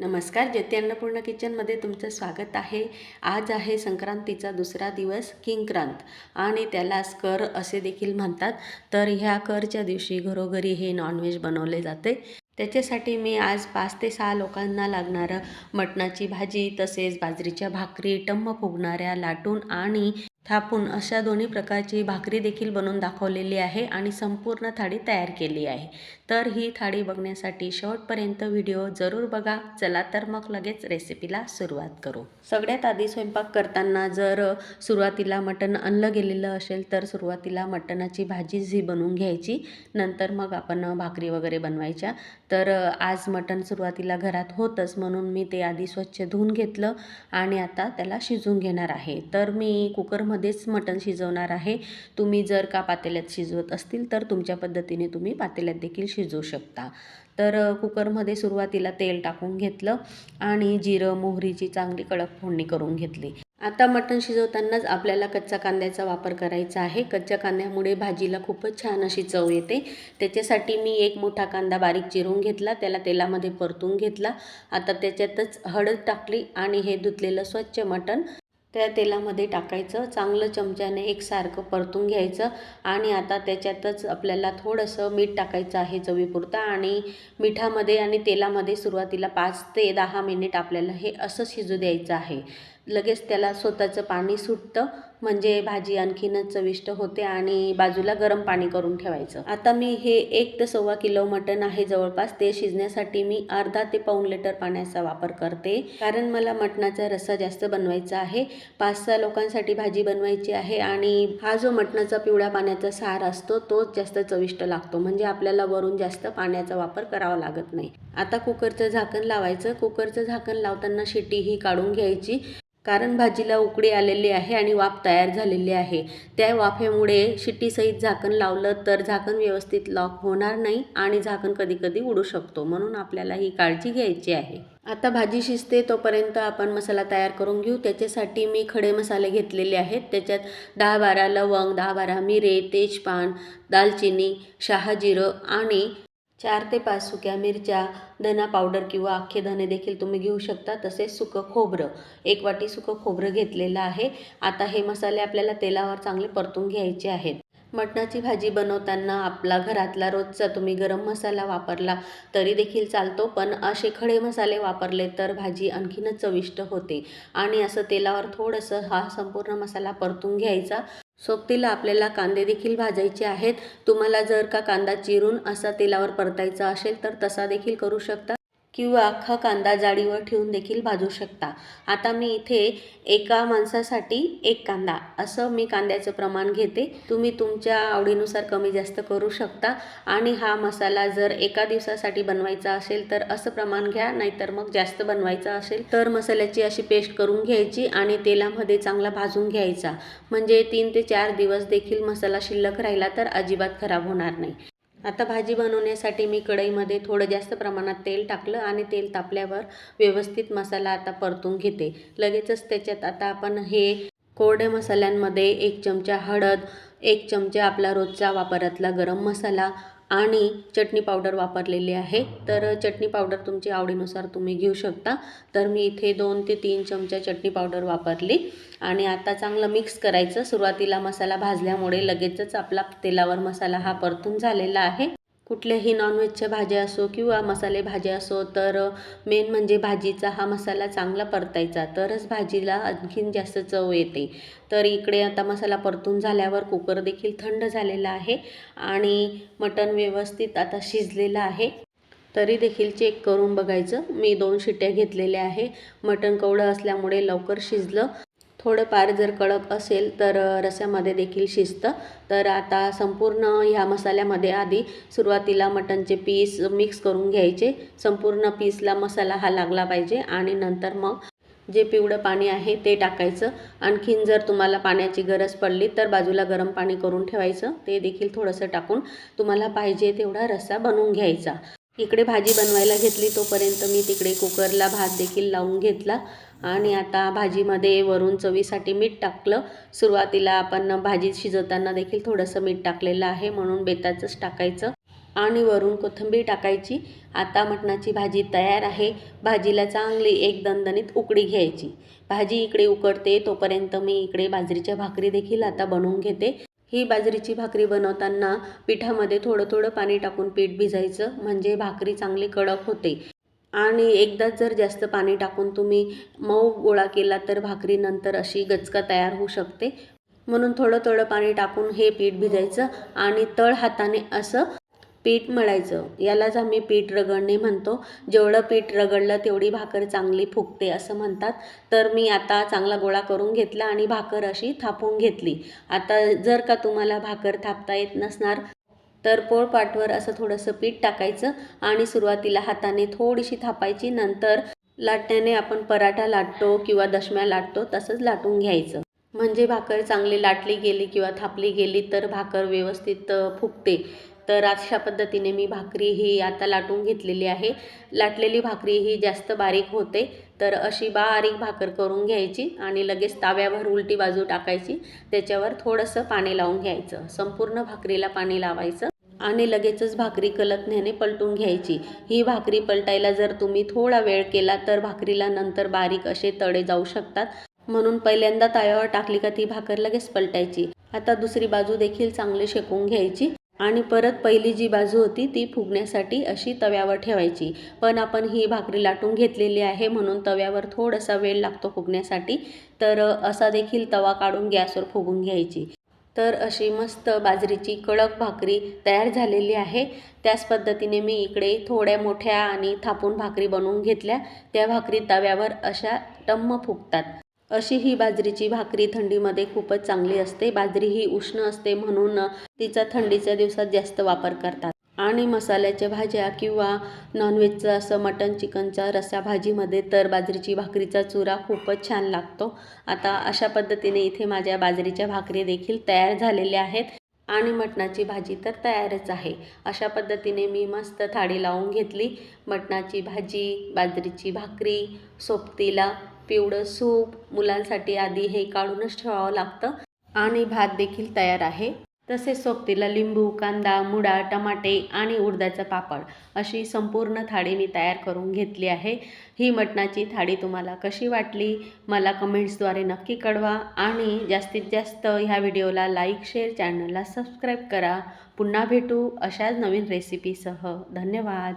नमस्कार ज्योती अन्नपूर्णा किचनमध्ये तुमचं स्वागत आहे. आज आहे संक्रांतीचा दुसरा दिवस किंक्रांत आणि त्याला कर असे देखील म्हणतात. तर ह्या करच्या दिवशी घरोघरी हे नॉनव्हेज बनवले जाते. त्याच्यासाठी मी आज पाच ते सहा लोकांना लागणारं मटणाची भाजी तसेच बाजरीच्या भाकरी टम्म फुगणाऱ्या लाटून आणि थापून अशा दोन्ही प्रकारची भाकरी देखील बनवून दाखवलेली आहे आणि संपूर्ण थाळी तयार केली आहे. तर ही थाळी बघण्यासाठी शेवटपर्यंत व्हिडिओ जरूर बघा. चला तर मग लगेच रेसिपीला सुरुवात करू. सगळ्यात आधी स्वयंपाक करताना जर सुरुवातीला मटण आणलं गेलेलं असेल तर सुरुवातीला मटणाची भाजी जी बनवून घ्यायची. नंतर मग आपण भाकरी वगैरे बनवायच्या. तर आज मटण सुरुवातीला घरात होतंच म्हणून मी ते आधी स्वच्छ धुवून घेतलं आणि आता त्याला शिजवून घेणार आहे. तर मी कुकरमध्येच मटण शिजवणार आहे. तुम्ही जर का पातेल्यात शिजवत असतील तर तुमच्या पद्धतीने तुम्ही पातेल्यात देखील शिजवू शकता. तर कुकरमध्ये सुरुवातीला तेल टाकून घेतलं आणि जिरं मोहरीची चांगली कडक फोडणी करून घेतली. आता मटण शिजवतानाच आपल्याला कच्च्या कांद्याचा वापर करायचा आहे. कच्च्या कांद्यामुळे भाजीला खूपच छान अशी चव येते. त्याच्यासाठी मी एक मोठा कांदा बारीक चिरून घेतला. त्याला तेलामध्ये परतून घेतला. आता त्याच्यातच हळद टाकली आणि हे धुतलेलं स्वच्छ मटण त्या तेलामध्ये टाकायचं चांगलं चमच्याने एकसारखं परतून घ्यायचं आणि आता त्याच्यातच आपल्याला थोडंसं मीठ टाकायचं आहे चवीपुरता आणि मिठामध्ये आणि तेलामध्ये सुरुवातीला पाच ते दहा मिनिट आपल्याला हे असं शिजू द्यायचं आहे. लगेच त्याला स्वतःचं पाणी सुटतं म्हणजे भाजी आणखीनच चविष्ट होते आणि बाजूला गरम पाणी करून ठेवायचं. आता मी हे एक ते सव्वा किलो मटण आहे जवळपास ते शिजण्यासाठी मी अर्धा ते पाऊण लिटर पाण्याचा वापर करते. कारण मला मटणाचा रस्सा जास्त बनवायचा आहे. पाच सहा लोकांसाठी भाजी बनवायची आहे आणि हा जो मटणाचा पिवळ्या पाण्याचा सार असतो तोच जास्त चविष्ट लागतो. म्हणजे आपल्याला वरून जास्त पाण्याचा वापर करावा लागत नाही. आता कुकरचं झाकण लावायचं. कुकरचं झाकण लावताना शिटी ही काढून घ्यायची. कारण भाजीला उकडी आलेली आहे आणि वाफ तयार झालेली आहे. त्या वाफेमुळे शिट्टीसहित झाकण लावलं तर झाकण व्यवस्थित लॉक होणार नाही आणि झाकण कधी कधी उडू शकतो म्हणून आपल्याला ही काळजी घ्यायची आहे. आता भाजी शिजते तोपर्यंत आपण मसाला तयार करून घेऊ. त्याच्यासाठी मी खडे मसाले घेतलेले आहेत. त्याच्यात दहा बारा लवंग दहा बारा मिरे तेजपान दालचिनी शहाजिरं आणि चार ते पाच सुक्या मिरच्या धना पावडर किंवा अख्खे धने देखील तुम्ही घेऊ शकता. तसेच सुकं खोबरं. एक वाटी सुकं खोबरं घेतलेलं आहे. आता हे मसाले आपल्याला तेलावर चांगले परतून घ्यायचे आहेत. मटणाची भाजी बनवताना आपला घरातला रोजचा तुम्ही गरम मसाला वापरला तरी देखील चालतो. पण असे खडे मसाले वापरले तर भाजी आणखीनच चविष्ट होते. आणि असं तेलावर थोडंसं हा संपूर्ण मसाला परतून घ्यायचा. सोबतीला आपल्याला कांदे देखील भाजायचे आहेत. तुम्हाला जर का कांदा चिरून असा तेलावर परतायचा असेल तर तसा देखील करू शकता. किंवा अख्खा कांदा जाळीवर ठेवून देखील भाजू शकता. आता मी इथे एका माणसासाठी एक कांदा. असं मी कांद्याचं प्रमाण घेते. तुम्ही तुमच्या आवडीनुसार कमी जास्त करू शकता. आणि हा मसाला जर एका दिवसासाठी बनवायचा असेल तर असं प्रमाण घ्या नाहीतर मग जास्त बनवायचा असेल तर मसाल्याची अशी पेस्ट करून घ्यायची आणि तेलामध्ये चांगला भाजून घ्यायचा. म्हणजे तीन ते चार दिवस देखील मसाला शिल्लक राहिला तर अजिबात खराब होणार नाही. आता भाजी बनवण्यासाठी मी कढईमध्ये थोडं जास्त प्रमाणात तेल टाकलं आणि तेल तापल्यावर व्यवस्थित मसाला आता परतून घेते. लगेचच त्याच्यात आता आपण हे कोरड्या मसाल्यांमध्ये एक चमचा हळद एक चमचा आपला रोजचा वापरातला गरम मसाला आणि चटणी पावडर वापरलेली आहे. तर चटणी पावडर तुमची आवडीनुसार तुम्ही घेऊ शकता. तर मी इथे दोन ते तीन चमचा चटणी पावडर वापरली. आणि आता चांगलं मिक्स करायचं. सुरुवातीला मसाला भाजल्यामुळे लगेचच आपला तेलावर मसाला हा परतून झालेला आहे. कुठल्याही नॉनव्हेजच्या भाज्या असो किंवा मसाले भाज्या असो तर मेन म्हणजे भाजीचा हा मसाला चांगला परतायचा. तरच भाजीला आणखीन जास्त चव येते. तर इकडे आता मसाला परतून झाल्यावर कुकर देखील थंड झालेला आहे आणि मटण व्यवस्थित आता शिजलेलं आहे. तरी देखील चेक करून बघायचं. मी दोन शिट्ट्या घेतलेल्या आहे. मटण कवडं असल्यामुळे लवकर शिजलं. थोडंफार जर कडक असेल तर रस्यामध्ये देखील शिजतं. तर आता संपूर्ण ह्या मसाल्यामध्ये आधी सुरुवातीला मटणचे पीस मिक्स करून घ्यायचे. संपूर्ण पीसला मसाला हा लागला पाहिजे आणि नंतर मग जे पिवळं पाणी आहे ते टाकायचं. आणखीन जर तुम्हाला पाण्याची गरज पडली तर बाजूला गरम पाणी करून ठेवायचं. ते देखील थोडंसं टाकून तुम्हाला पाहिजे तेवढा रस्सा बनवून घ्यायचा. इकडे भाजी बनवायला घेतली तोपर्यंत मी तिकडे कुकरला भात देखील लावून घेतला. आणि आता भाजीमध्ये वरून चवीसाठी मीठ टाकलं. सुरुवातीला आपण भाजी शिजवताना देखील थोडंसं मीठ टाकलेलं आहे म्हणून बेताचंच टाकायचं. आणि वरून कोथिंबीर टाकायची. आता मटणाची भाजी तयार आहे. भाजीला चांगली एक दणदणीत उकडी घ्यायची. भाजी इकडे उकडते तोपर्यंत मी इकडे बाजरीच्या भाकरी देखील आता बनवून घेते. ही बाजरीची भाकरी बनवताना पिठामध्ये थोडं थोडं पाणी टाकून पीठ भिजायचं म्हणजे भाकरी चांगली कडक होते. आणि एकदाच जर जास्त पाणी टाकून तुम्ही मऊ गोळा केला तर भाकरी नंतर अशी गचका तयार होऊ शकते. म्हणून थोडं थोडं पाणी टाकून हे पीठ भिजायचं आणि तळ हाताने असं पीठ मळायचं. यालाच आम्ही पीठ रगडणे म्हणतो. जेवढं पीठ रगडलं तेवढी भाकर चांगली फुगते असं म्हणतात. तर मी आता चांगला गोळा करून घेतला आणि भाकर अशी थापून घेतली. आता जर का तुम्हाला भाकर थापता येत नसणार तर पोळपाटवर असं थोडंसं पीठ टाकायचं आणि सुरुवातीला हाताने थोडीशी थापायची. नंतर लाटण्याने आपण पराठा लाटतो किंवा दशम्या लाटतो तसंच लाटून घ्यायचं. म्हणजे भाकर चांगली लाटली गेली किंवा थापली गेली तर भाकर व्यवस्थित फुगते. तर अशा पद्धतीने मी भाकरी ही आता लाटून घेतलेली आहे. लाटलेली भाकरी ही जास्त बारीक होते तर अशी बारीक भाकर करून घ्यायची आणि लगेच ताव्यावर उलटी बाजू टाकायची. त्याच्यावर थोडंसं पाणी लावून घ्यायचं. संपूर्ण भाकरीला पाणी लावायचं. आणि लगेचच भाकरी कलतण्याने पलटून घ्यायची. ही भाकरी पलटायला जर तुम्ही थोडा वेळ केला तर भाकरीला नंतर बारीक असे तडे जाऊ शकतात. म्हणून पहिल्यांदा तव्यावर टाकली का ती भाकर लगेच पलटायची. आता दुसरी बाजू देखील चांगली शेकून घ्यायची आणि परत पहिली जी बाजू होती ती फुगण्यासाठी अशी तव्यावर ठेवायची. पण आपण ही भाकरी लाटून घेतलेली आहे म्हणून तव्यावर थोडासा वेळ लागतो फुगण्यासाठी. तर असा देखील तवा काढून गॅसवर फुगून घ्यायची. तर अशी मस्त बाजरीची कडक भाकरी तयार झालेली आहे. त्याच पद्धतीने मी इकडे थोड्या मोठ्या आणि थापून भाकरी बनवून घेतल्या. त्या भाकरी तव्यावर अशा टम्म फुगतात. अशी ही बाजरीची भाकरी थंडीमध्ये खूपच चांगली असते. बाजरी ही उष्ण असते म्हणून तिचा थंडीच्या दिवसात जास्त वापर करतात. आणि मसाल्याच्या भाज्या किंवा नॉनव्हेजचं असं मटन चिकनच्या रस्सा भाजीमध्ये तर बाजरीची भाकरीचा चुरा खूपच छान लागतो. आता अशा पद्धतीने इथे माझ्या बाजरीच्या भाकरी देखील तयार झालेल्या आहेत. आणि मटणाची भाजी तर तयारच आहे. अशा पद्धतीने मी मस्त थाळी लावून घेतली. मटणाची भाजी बाजरीची भाकरी सोबतीला पिवळं सूप मुलांसाठी आधी हे काढूनच ठेवावं लागतं. आणि भात देखील तयार आहे. तसेच सोबतीला लिंबू कांदा मुडा टमाटे आणि उडदाचा पापड अशी संपूर्ण थाळी मी तयार करून घेतली आहे. ही मटणाची थाळी तुम्हाला कशी वाटली? मला कमेंट्सद्वारे नक्की कळवा आणि जास्तीत जास्त ह्या व्हिडिओला लाईक शेअर चॅनलला सबस्क्राईब करा. पुन्हा भेटू अशाच नवीन रेसिपीसह. धन्यवाद.